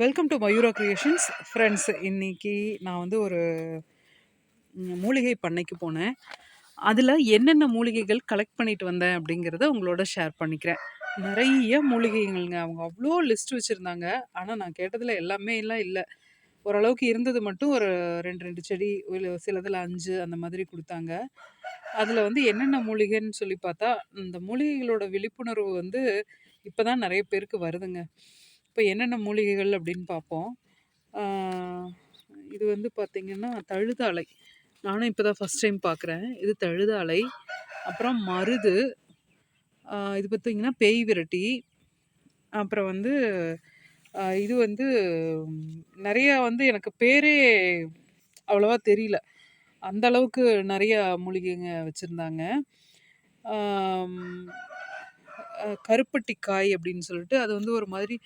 Welcome to Mayura creations friends இன்றைக்கி நான் வந்து ஒரு மூலிகை பண்ணைக்கு போனேன். அதில் என்னென்ன மூலிகைகள் கலெக்ட் பண்ணிட்டு வந்தேன் அப்படிங்கிறத உங்களோட ஷேர் பண்ணிக்கிறேன். நிறைய மூலிகைகள்ங்க. அவங்க அவ்வளோ லிஸ்ட் வச்சுருந்தாங்க. ஆனால் நான் கேட்டதில் எல்லாமே எல்லாம் இல்லை. ஓரளவுக்கு இருந்தது மட்டும் ஒரு ரெண்டு ரெண்டு செடி ஒரு சிலதில் அஞ்சு அந்த மாதிரி கொடுத்தாங்க. அதில் வந்து என்னென்ன மூலிகைன்னு சொல்லி பார்த்தா இந்த மூலிகைகளோட விழிப்புணர்வு வந்து இப்போ தான் நிறைய பேருக்கு வருதுங்க. இப்போ என்னென்ன மூலிகைகள் அப்படின்னு பார்ப்போம். இது வந்து பார்த்திங்கன்னா தழுதாலை நானும் இப்போ தான் ஃபஸ்ட் டைம் பார்க்குறேன். இது தழுதாலை அப்புறம் மருது. இது பார்த்திங்கன்னா பேய் விரட்டி. அப்புறம் வந்து இது வந்து நிறையா வந்து எனக்கு பேரே அவ்வளோவா தெரியல. அந்த அளவுக்கு நிறையா மூலிகைங்க வச்சுருந்தாங்க. கருப்பட்டி காய் அப்படின்னு சொல்லிட்டு அது வந்து ஒரு மாதிரி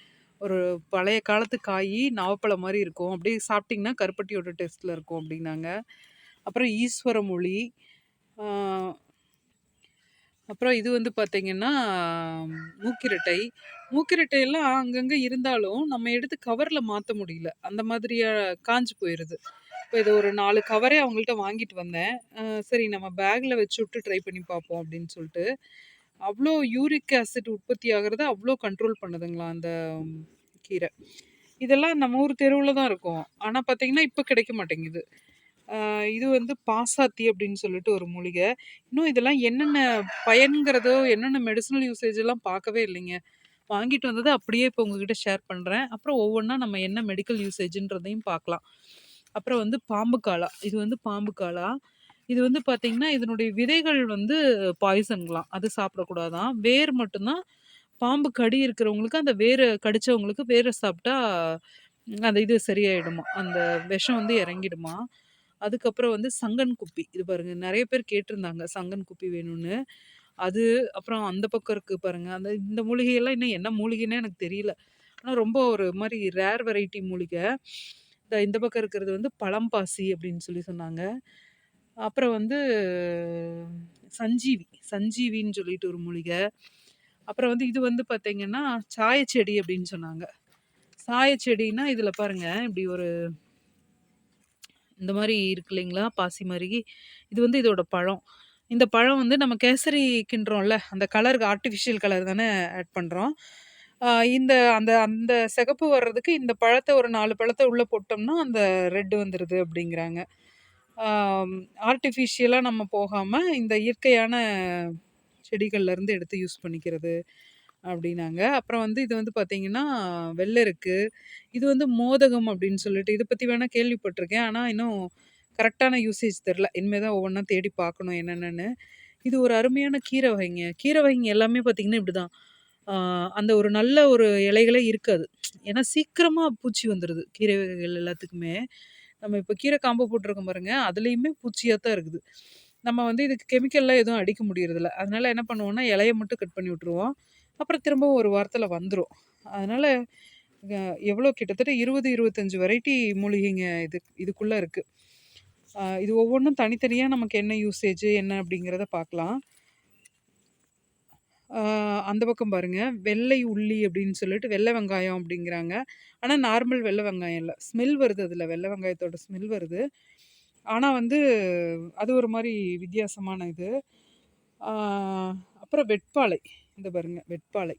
ஒரு பழைய காலத்து காய் நாவப்பழம் மாதிரி இருக்கும். அப்படியே சாப்பிட்டிங்கன்னா கருப்பட்டியோட டேஸ்ட்டில் இருக்கும் அப்படின்னாங்க. அப்புறம் ஈஸ்வர மொழி அப்புறம் இது வந்து பார்த்திங்கன்னா மூக்கிரட்டை. மூக்கிரட்டையெல்லாம் அங்கங்கே இருந்தாலும் நம்ம எடுத்து கவரில் மாற்ற முடியல. அந்த மாதிரியா காஞ்சு போயிடுது இப்போ இது ஒரு நாலு கவரே அவங்கள்ட்ட வாங்கிட்டு வந்தேன். சரி நம்ம பேக்கில் வச்சு விட்டு ட்ரை பண்ணி பார்ப்போம் அப்படின்னு சொல்லிட்டு. அவ்வளோ யூரிக் ஆசிட் உற்பத்தி ஆகிறத அவ்வளோ கண்ட்ரோல் பண்ணுதுங்களா அந்த கீரை. இதெல்லாம் நம்ம ஊர் தெருவில் தான் இருக்கும். ஆனால் பார்த்தீங்கன்னா இப்போ கிடைக்க மாட்டேங்குது. இது வந்து பாசாத்தி அப்படின்னு சொல்லிட்டு ஒரு மூலிகை. இன்னும் இதெல்லாம் என்னென்ன பயன்கிறதோ என்னென்ன மெடிசனல் யூசேஜ் எல்லாம் பார்க்கவே இல்லைங்க. வாங்கிட்டு வந்ததை அப்படியே இப்போ உங்ககிட்ட ஷேர் பண்ணுறேன் அப்புறம் ஒவ்வொன்றா நம்ம என்ன மெடிக்கல் யூசேஜ்ன்றதையும் பார்க்கலாம். அப்புறம் வந்து பாம்பு காளா இது வந்து பாம்பு காளா இது வந்து பார்த்தீங்கன்னா இதனுடைய விதைகள் வந்து பாய்சன்களாம். அது சாப்பிடக்கூடாதான் வேர் மட்டும்தான். பாம்பு கடி இருக்கிறவங்களுக்கு அந்த வேரை கடித்தவங்களுக்கு வேரை சாப்பிட்டா அந்த இது சரியாயிடுமா? அந்த விஷம் வந்து இறங்கிடுமா? அதுக்கப்புறம் வந்து சங்கன் குப்பி. இது பாருங்க நிறைய பேர் கேட்டிருந்தாங்க சங்கன் குப்பி வேணும்னு. அது அப்புறம் அந்த பக்கம் இருக்கு பாருங்க. அந்த இந்த மூலிகையெல்லாம் இன்னும் என்ன மூலிகைன்னே எனக்கு தெரியல. ஆனால் ரொம்ப ஒரு மாதிரி ரேர் வெரைட்டி மூலிகை. இந்த இந்த பக்கம் இருக்கிறது வந்து பழம்பாசி அப்படின்னு சொல்லி சொன்னாங்க. அப்புறம் வந்து சஞ்சீவி சஞ்சீவின்னு சொல்லிட்டு ஒரு மூலிகை. அப்புறம் வந்து இது வந்து பார்த்தீங்கன்னா சாயச்செடி அப்படின்னு சொன்னாங்க. சாயச்செடின்னா இதில் பாருங்கள் இப்படி ஒரு இந்த மாதிரி இருக்கு இல்லைங்களா பாசி மாதிரி இது வந்து இதோட பழம். இந்த பழம் வந்து நம்ம கேசரி கிண்டுறோம்ல அந்த கலருக்கு ஆர்டிஃபிஷியல் கலர் தானே ஆட் பண்ணுறோம் இந்த அந்த அந்த சிகப்பு வர்றதுக்கு இந்த பழத்தை ஒரு நாலு பழத்தை உள்ளே போட்டோம்னா அந்த ரெட்டு வந்துடுது அப்படிங்கிறாங்க. ஆர்டிஃபிஷியலாக நம்ம போகாமல் இந்த இயற்கையான செடிகள்லேருந்து எடுத்து யூஸ் பண்ணிக்கிறது அப்படின்னாங்க. அப்புறம் வந்து இது வந்து பார்த்தீங்கன்னா வெள்ளருக்கு இது வந்து மோதகம் அப்படின்னு சொல்லிட்டு இதை பற்றி வேணால் கேள்விப்பட்டிருக்கேன். ஆனால் இன்னும் கரெக்டான யூசேஜ் தெரில இனிமேல் தான் ஒவ்வொன்றா தேடி பார்க்கணும் என்னென்னு இது ஒரு அருமையான கீரை வகைங்க. கீரை வகைங்க எல்லாமே பார்த்தீங்கன்னா இப்படி தான் அந்த ஒரு நல்ல ஒரு இலைகளே இருக்காது. ஏன்னா சீக்கிரமாக பூச்சி வந்துடுது கீரை வகைகள் எல்லாத்துக்குமே. நம்ம இப்போ கீரை காம்பு போட்டிருக்கோம் பாருங்க அதுலேயுமே பூச்சியாக தான் இருக்குது. நம்ம வந்து இதுக்கு கெமிக்கல்லாம் எதுவும் அடிக்க முடியறதில்ல. அதனால் என்ன பண்ணுவோம்னா இலையை மட்டும் கட் பண்ணி விட்ருவோம் அப்புறம் திரும்பவும் ஒரு வாரத்தில் வந்துடும் அதனால் எவ்வளோ? கிட்டத்தட்ட இருபது இருபத்தஞ்சி வெரைட்டி மூலிகைங்க இது இதுக்குள்ளே இருக்குது இது ஒவ்வொன்றும் தனித்தனியாக நமக்கு என்ன யூசேஜ் என்ன அப்படிங்கிறத பார்க்கலாம். அந்த பக்கம் பாருங்கள் வெள்ளை உள்ளி அப்படின்னு சொல்லிட்டு வெள்ளை வெங்காயம் அப்படிங்கிறாங்க. ஆனால் நார்மல் வெள்ளை வெங்காயம் இல்லை. ஸ்மெல் வருது அதில். வெள்ளை வெங்காயத்தோட ஸ்மெல் வருது. ஆனால் வந்து அது ஒரு மாதிரி வித்தியாசமான இது. அப்புறம் வெட்பாலை. இந்த பாருங்கள் வெட்பாலை.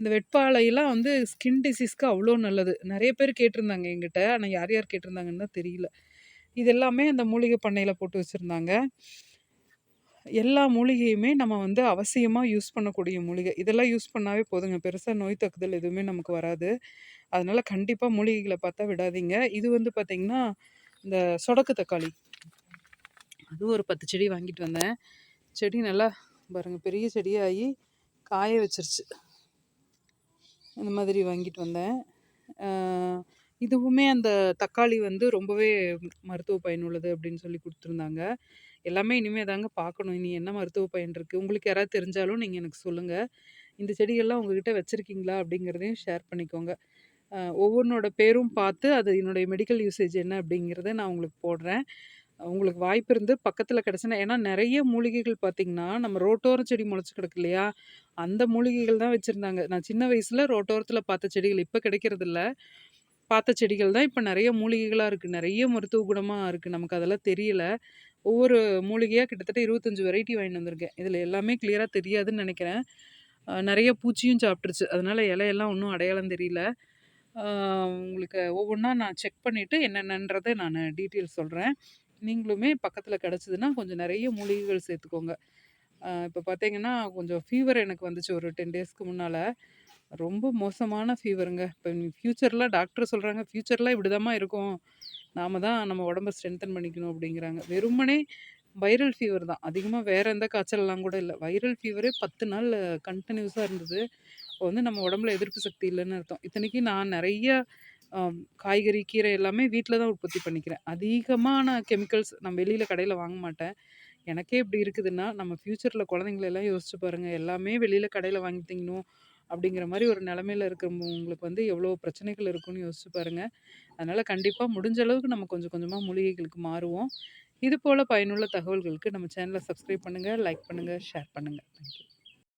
இந்த வெட்பாலையெல்லாம் வந்து ஸ்கின் டிசீஸ்க்கு அவ்வளோ நல்லது. நிறைய பேர் கேட்டிருந்தாங்க எங்கிட்ட ஆனால் யார் யார் கேட்டிருந்தாங்கன்னு தான் தெரியல. இது எல்லாமே அந்த மூலிகை பண்ணையில் போட்டு வச்சுருந்தாங்க. எல்லா மூலிகையுமே நம்ம வந்து அவசியமாக யூஸ் பண்ணக்கூடிய மூலிகை. இதெல்லாம் யூஸ் பண்ணாவே போதுங்க. பெருசாக நோய் தாக்குதல் எதுவுமே நமக்கு வராது. அதனால் கண்டிப்பாக மூலிகைகளை பார்த்தா விடாதீங்க. இது வந்து பார்த்திங்கன்னா இந்த சொடக்கு தக்காளி. அதுவும் ஒரு பத்து செடி வாங்கிட்டு வந்தேன். செடி நல்லா பாருங்கள் பெரிய செடியாகி காய வச்சிருச்சு. இந்த மாதிரி வாங்கிட்டு வந்தேன். இதுவுமே அந்த தக்காளி வந்து ரொம்பவே மருத்துவ பயனுள்ளது அப்படின்னு சொல்லி கொடுத்துருந்தாங்க. எல்லாமே இனிமேல் தாங்க பார்க்கணும் இனி என்ன மருத்துவ பயன் இருக்குது உங்களுக்கு யாராவது தெரிஞ்சாலும் நீங்கள் எனக்கு சொல்லுங்கள் இந்த செடிகள்லாம் உங்ககிட்ட வச்சுருக்கீங்களா? அப்படிங்கிறதையும் ஷேர் பண்ணிக்கோங்க. ஒவ்வொன்றோட பேரும் பார்த்து அது என்னுடைய மெடிக்கல் யூசேஜ் என்ன அப்படிங்கிறத நான் உங்களுக்கு போடுறேன். உங்களுக்கு வாய்ப்பு இருந்து பக்கத்தில் கிடச்சுன்னா ஏன்னா நிறைய மூலிகைகள் பார்த்திங்கன்னா நம்ம ரோட்டோரம் செடி முளைச்சி கிடக்கு இல்லையா? அந்த மூலிகைகள் தான் வச்சுருந்தாங்க. நான் சின்ன வயசில் ரோட்டோரத்தில் பார்த்த செடிகள் இப்போ கிடைக்கிறதில்ல பார்த்த செடிகள் தான் இப்போ நிறைய மூலிகைகளாக இருக்குது நிறைய மருத்துவ குணமாக இருக்குது நமக்கு அதெல்லாம் தெரியல. ஒவ்வொரு மூலிகையாக கிட்டத்தட்ட 25 வெரைட்டி வாங்கிட்டு வந்திருக்கேன். இதில் எல்லாமே கிளியராக தெரியாதுன்னு நினைக்கிறேன் நிறைய பூச்சியும் சாப்பிட்ருச்சு அதனால் இலையெல்லாம் ஒன்றும் அடையாளம் தெரியல. உங்களுக்கு ஒவ்வொன்றா நான் செக் பண்ணிவிட்டு என்னென்னன்றதை நான் டீட்டெயில்ஸ் சொல்கிறேன் நீங்களுமே பக்கத்தில் கிடச்சிதுன்னா கொஞ்சம் நிறைய மூலிகைகள் சேர்த்துக்கோங்க. இப்போ பார்த்தீங்கன்னா, கொஞ்சம் ஃபீவர் எனக்கு வந்துச்சு ஒரு 10 டேஸ்க்கு முன்னால் ரொம்ப மோசமான ஃபீவருங்க. இப்போ ஃப்யூச்சரில் டாக்டர் சொல்கிறாங்க "ஃபியூச்சர்ல இப்படிதாம்மா இருக்கும். நாம தான் நம்ம உடம்பை ஸ்ட்ரென்தன் பண்ணிக்கணும்." அப்படிங்கிறாங்க. வெறுமனே வைரல் ஃபீவர் தான். அதிகமாக வேறு எந்த காய்ச்சல்லாம் கூட இல்லை வைரல் ஃபீவரே 10 நாள் கண்டினியூஸாக இருந்தது. அப்போ வந்து நம்ம உடம்புல எதிர்ப்பு சக்தி இல்லைன்னு அர்த்தம். இத்தனைக்கு நான் நிறைய காய்கறி, கீரை எல்லாமே வீட்டில் தான் உற்பத்தி பண்ணிக்கிறேன். அதிகமான கெமிக்கல்ஸ் நான் வெளியில் கடையில் வாங்க மாட்டேன். எனக்கே இப்படி இருக்குதுன்னா, நம்ம ஃப்யூச்சரில் குழந்தைங்கள எல்லாம் யோசிச்சு பாருங்கள் எல்லாமே வெளியில் கடையில் வாங்கி திங்கணும் அப்படிங்கிற மாதிரி ஒரு நிலமையில இருக்கிறவங்களுக்கு வந்து எவ்வளோ பிரச்சனைகள் இருக்குன்னு யோசிச்சு பாருங்க. அதனால கண்டிப்பாக முடிஞ்ச அளவுக்கு நம்ம கொஞ்சம் கொஞ்சமாக மூலிகைகளுக்கு மாறுவோம். இது போல பயனுள்ள தகவல்களுக்கு நம்ம சேனலை சப்ஸ்கிரைப் பண்ணுங்கள் லைக் பண்ணுங்கள் ஷேர் பண்ணுங்கள் தேங்க் யூ.